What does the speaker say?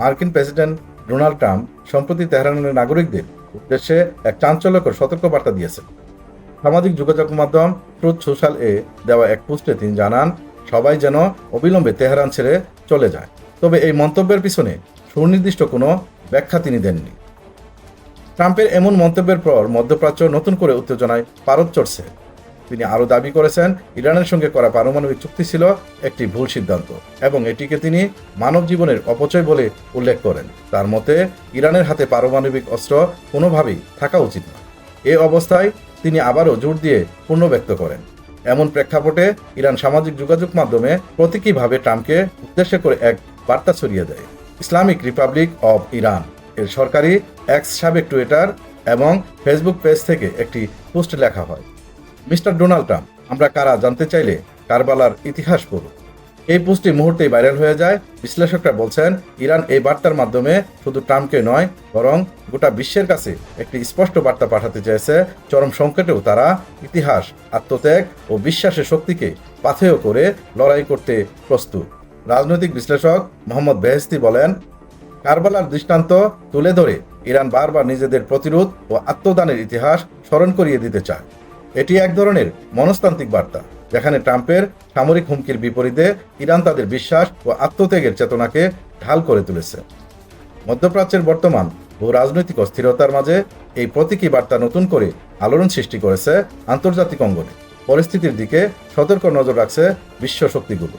মার্কিন president Donald Trump সম্প্রতি তেহরানের নাগরিকদের উদ্দেশ্যে এক চাঞ্চল্যকর সতর্কবার্তা দিয়েছেন। সামাজিক যোগাযোগ মাধ্যম ট্রুথ সোশ্যাল এ দেওয়া এক পোস্টে তিনি জানান, সবাই যেন অবিলম্বে তেহরান ছেড়ে চলে যায়। তবে এই মন্তব্যের পিছনে সুনির্দিষ্ট কোনো ব্যাখ্যা তিনি দেননি। ট্রাম্পের এমন মন্তব্যের পর মধ্যপ্রাচ্য নতুন করে উত্তেজনায় পারদ চড়ছে। তিনি আরও দাবি করেছেন, ইরানের সঙ্গে করা পারমাণবিক চুক্তি ছিল একটি ভুল সিদ্ধান্ত এবং এটিকে তিনি মানব জীবনের অপচয় বলে উল্লেখ করেন। তার মতে, ইরানের হাতে পারমাণবিক অস্ত্র কোনোভাবেই থাকা উচিত না এ অবস্থায় তিনি আবারও জোর দিয়ে পূর্ণ ব্যক্ত করেন। এমন প্রেক্ষাপটে ইরান সামাজিক যোগাযোগ মাধ্যমে প্রতীকীভাবে ট্রাম্পকে উদ্দেশ্য করে এক বার্তা ছড়িয়ে দেয়, ইসলামিক রিপাবলিক অব ইরান। এর সরকারি এক্স সাবেক টুইটার এবং ফেসবুক পেজ থেকে একটি পোস্ট লেখা হয়। মিস্টার ডোনাল্ড ট্রাম্প, আমরা কারা জানতে চাইলে কারবালার ইতিহাস পড়ুন। এই পোস্টটি মুহূর্তেই ভাইরাল হয়ে যায়। বিশ্লেষকরা বলছেন, ইরান এই বার্তার মাধ্যমে শুধু ট্রাম্পকে নয়, বরং গোটা বিশ্বের কাছে একটি স্পষ্ট বার্তা পাঠাতে চেয়েছে। চরম সংকটেও তারা ইতিহাস, আত্মত্যাগ ও বিশ্বাসের শক্তিকে পাথেয় করে লড়াই করতে প্রস্তুত। রাজনৈতিক বিশ্লেষক মোহাম্মদ বেহেস্তি বলেন, কারবালার দৃষ্টান্ত তুলে ধরে ইরান বারবার নিজেদের প্রতিরোধ ও আত্মদানের ইতিহাস স্মরণ করিয়ে দিতে চায়। এটি এক ধরনের মনস্তান্ত্রিক বার্তা, যেখানে ট্রাম্পের সামরিক হুমকির বিপরীতে ইরান তাদের বিশ্বাস ও আত্মত্যাগের চেতনাকে ঢাল করে তুলেছে। মধ্যপ্রাচ্যের বর্তমান ও রাজনৈতিক অস্থিরতার মাঝে এই প্রতীকী বার্তা নতুন করে আলোড়ন সৃষ্টি করেছে আন্তর্জাতিক অঙ্গনে। পরিস্থিতির দিকে সতর্ক নজর রাখছে বিশ্ব শক্তিগুলো